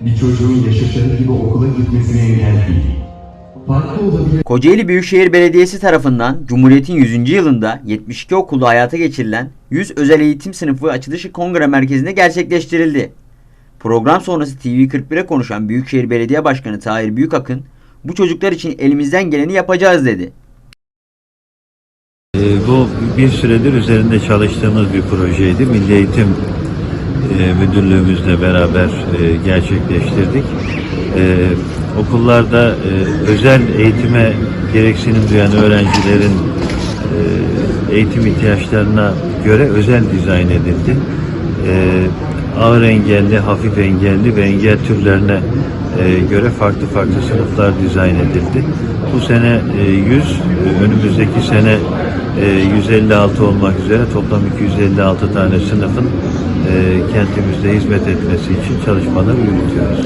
bir çocuğun yaşadığı gibi okula gitmesine engel değil. Kocaeli Büyükşehir Belediyesi tarafından Cumhuriyet'in 100. yılında 72 okulda hayata geçirilen 100 özel eğitim sınıfı açılışı kongre merkezinde gerçekleştirildi. Program sonrası TV41'e konuşan Büyükşehir Belediye Başkanı Tahir Büyükakın, bu çocuklar için elimizden geleni yapacağız dedi. Ee, Bu bir süredir üzerinde çalıştığımız bir projeydi. Milli Eğitim e, Müdürlüğümüzle beraber e, gerçekleştirdik. Ee, Okullarda e, özel eğitime gereksinim duyan öğrencilerin e, eğitim ihtiyaçlarına göre özel dizayn edildi. Ee, Ağır engelli, hafif engelli ve engel türlerine e, göre farklı farklı sınıflar dizayn edildi. Bu sene e, 100, e, önümüzdeki sene e, 156 olmak üzere toplam 256 tane sınıfın e, kentimizde hizmet etmesi için çalışmalar yürütüyoruz.